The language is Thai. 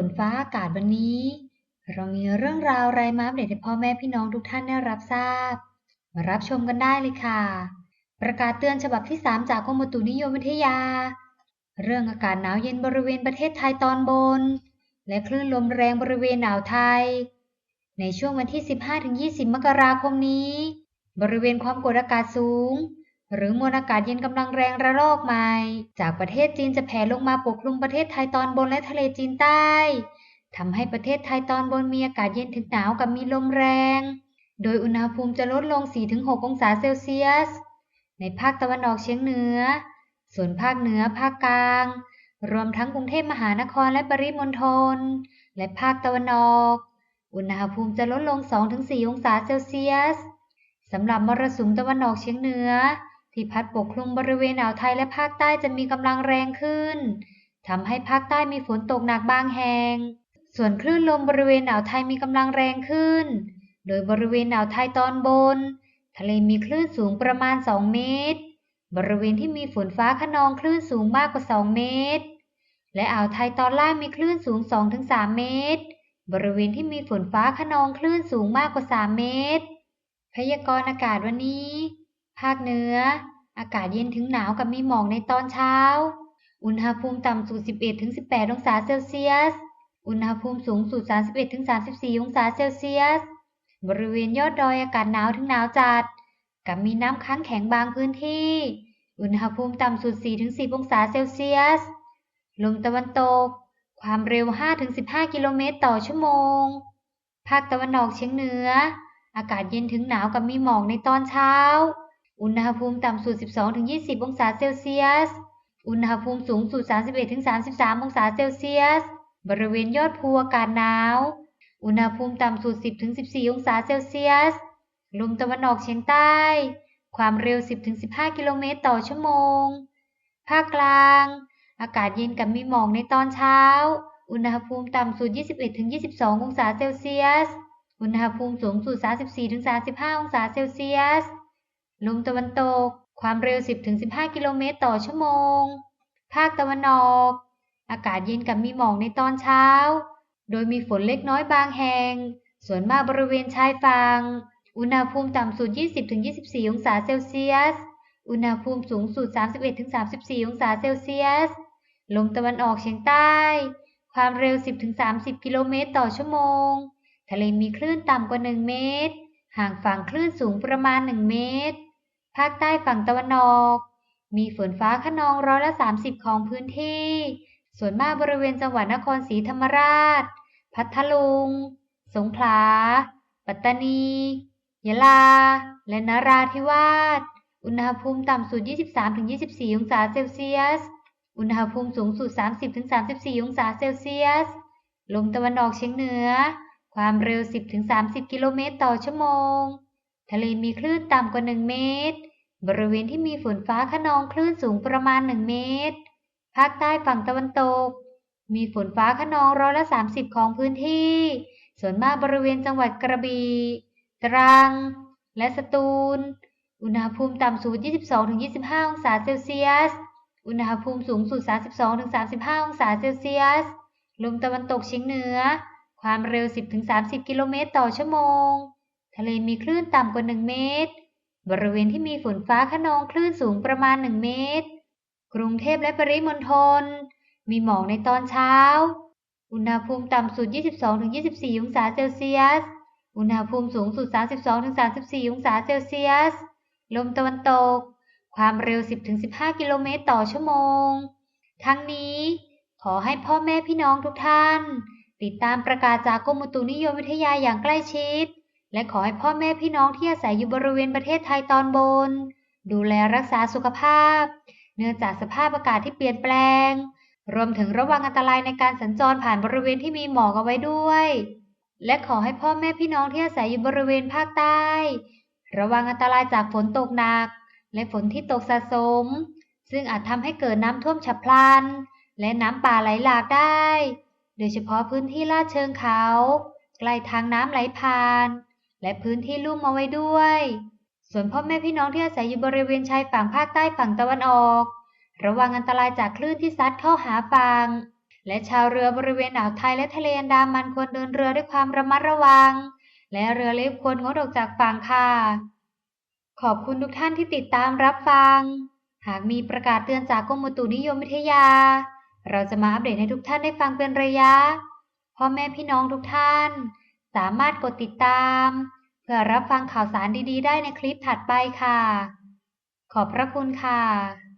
ฝนฟ้าอากาศวันนี้ เรามีเรื่องราวไรมาอัปเดตให้พ่อแม่พี่น้องทุกท่านได้รับทราบ มารับชมกันได้เลยค่ะ ประกาศเตือนฉบับที่ 3 จากกรมอุตุนิยมวิทยา เรื่องอากาศหนาวเย็นบริเวณประเทศไทยตอนบน และคลื่นลมแรงบริเวณอ่าวไทย ในช่วงวันที่ 15-20 มกราคมนี้ บริเวณความกดอากาศสูง หรือมวลอากาศเย็นกำลังแรงระลอกใหม่ จากประเทศจีนจะแผ่ลงมาปกคลุมประเทศไทยตอนบนและทะเลจีนใต้ทำให้ประเทศไทยตอนบนมีอากาศเย็นถึงหนาวกับมีลมแรง โดยอุณหภูมิจะลดลง 4-6 องศาเซลเซียส ในภาคตะวันออกเฉียงเหนือ ส่วนภาคเหนือภาคกลาง รวมทั้งกรุงเทพมหานครและปริมณฑล และภาคตะวันออก อุณหภูมิจะลดลง 2-4 องศาเซลเซียส สำหรับมรสุมตะวันออกเฉียงเหนือ ที่พัดปกคลุมบริเวณอ่าวไทยและภาคใต้จะมีกำลังแรงขึ้นทำให้ภาคใต้มีฝนตกหนักบางแห่ง ส่วนคลื่นลมบริเวณอ่าวไทยมีกำลังแรงขึ้น โดยบริเวณอ่าวไทยตอนบน ทะเลมีคลื่นสูงประมาณ 2 เมตร บริเวณที่มีฝนฟ้าขนองคลื่นสูงมากกว่า 2 เมตร และอ่าวไทยตอนล่างมีคลื่นสูง 2-3 เมตร บริเวณที่มีฝนฟ้าขนองคลื่นสูงมากกว่า 3 เมตร พยากรณ์อากาศวันนี้ ภาคเหนือ อากาศเย็นถึงหนาวกับมีหมอกในตอนเช้า อุณหภูมิต่ำสุด 11-18 องศาเซลเซียส อุณหภูมิสูงสุด 31-34 องศาเซลเซียส บริเวณยอดดอยอากาศหนาวถึงหนาวจัด กับมีน้ำค้างแข็งบางพื้นที่ อุณหภูมิต่ำสุด 4-10 องศาเซลเซียส ลมตะวันตก ความเร็ว 5-15 กิโลเมตรต่อชั่วโมง ภาคตะวันออกเฉียงเหนือ อากาศเย็นถึงหนาวกับมีหมอกในตอนเช้า อุณหภูมิต่ำสุด 12-20 องศาเซลเซียส อุณหภูมิสูงสุด 31-33 องศาเซลเซียส บริเวณยอดภูอากาศหนาว อุณหภูมิต่ำสุด 10-14 องศาเซลเซียส ลมตะวันออกเฉียงใต้ ความเร็ว 10-15 กิโลเมตรต่อชั่วโมง ภาคกลาง อากาศเย็นกับมีหมอกในตอนเช้า อุณหภูมิต่ำสุด 21-22 องศาเซลเซียส อุณหภูมิสูงสุด 34-35 องศาเซลเซียส ลมตะวันตก ความเร็ว 10-15 กิโลเมตรต่อชั่วโมง ภาคตะวันออก อากาศเย็นกับมีหมอกในตอนเช้า โดยมีฝนเล็กน้อยบางแห่ง ส่วนมากบริเวณชายฝั่ง อุณหภูมิต่ำสุด 20-24 องศาเซลเซียส อุณหภูมิสูงสุด 31-34 องศาเซลเซียส ลมตะวันออกเฉียงใต้ ความเร็ว 10-30 กิโลเมตรต่อชั่วโมง ทะเลมีคลื่นต่ำกว่า 1 เมตร ห่างฝั่งคลื่นสูงประมาณ 1 เมตร ภาคใต้ฝั่งตะวันออก มีฝนฟ้าขนองร้อยละ 30 ของพื้นที่ ส่วนมากบริเวณจังหวัดนครศรีธรรมราช พัทลุง สงขลา ปัตตานี ยะลา และนราธิวาส อุณหภูมิต่ำสุด 23-24 องศาเซลเซียส อุณหภูมิสูงสุด 30-34 องศาเซลเซียส ลมตะวันออกเฉียงเหนือ ความเร็ว 10-30 กิโลเมตรต่อชั่วโมง ทะเลมีคลื่นต่ำกว่า 1 เมตร บริเวณที่มีฝนฟ้าขนองคลื่นสูงประมาณ 1 เมตร ภาคใต้ฝั่งตะวันตก มีฝนฟ้าขนองร้อยละ 30 ของพื้นที่ ส่วนมากบริเวณจังหวัดกระบี่ ตรัง และสตูล อุณหภูมิต่ำสุด 22-25 องศาเซลเซียส อุณหภูมิสูงสุด 32-35 องศาเซลเซียส ลมตะวันตกเฉียงเหนือ ความเร็ว 10-30 กิโลเมตรต่อชั่วโมง ทะเลมีคลื่นต่ำกว่า 1 เมตร บริเวณที่มีฝนฟ้าขนองคลื่นสูงประมาณ 1 เมตร กรุงเทพและปริมณฑลมีหมอกในตอนเช้า อุณหภูมิต่ำสุด 22-24 องศาเซลเซียส อุณหภูมิสูงสุด 32-34 องศาเซลเซียส ลมตะวันตก ความเร็ว 10-15 กิโลเมตรต่อชั่วโมง ทั้งนี้ขอให้พ่อแม่พี่น้องทุกท่าน ติดตามประกาศจากกรมอุตุนิยมวิทยาอย่างใกล้ชิด และขอให้พ่อแม่พี่น้องที่อาศัยอยู่บริเวณประเทศไทยตอนบน ดูแลรักษาสุขภาพ เนื่องจากสภาพอากาศที่เปลี่ยนแปลง รวมถึงระวังอันตรายในการสัญจรผ่านบริเวณที่มีหมอกเอาไว้ด้วย และขอให้พ่อแม่พี่น้องที่อาศัยอยู่บริเวณภาคใต้ ระวังอันตรายจากฝนตกหนัก และฝนที่ตกสะสม ซึ่งอาจทำให้เกิดน้ำท่วมฉับพลัน และน้ำป่าไหลหลากได้ โดยเฉพาะพื้นที่ลาดเชิงเขา ใกล้ทางน้ำไหลผ่าน และพื้นที่ลุ่มเอาไว้ด้วย ส่วนพ่อแม่พี่น้องที่อาศัยอยู่บริเวณชายฝั่งภาคใต้ฝั่งตะวันออก ระวังอันตรายจากคลื่นที่ซัดเข้าหาฝั่งและชาวเรือบริเวณอ่าวไทยและทะเลอันดามันควรเดินเรือด้วยความระมัดระวัง และเรือเล็กควรงดออกจากฝั่งค่ะ ขอบคุณทุกท่านที่ติดตามรับฟัง หากมีประกาศเตือนจากกรมอุตุนิยมวิทยา เราจะมาอัปเดตให้ทุกท่านได้ฟังเป็นระยะพ่อแม่พี่น้องทุกท่าน สามารถกดติดตาม เพื่อรับฟังข่าวสารดีๆ ได้ในคลิปถัดไปค่ะ ขอบพระคุณค่ะ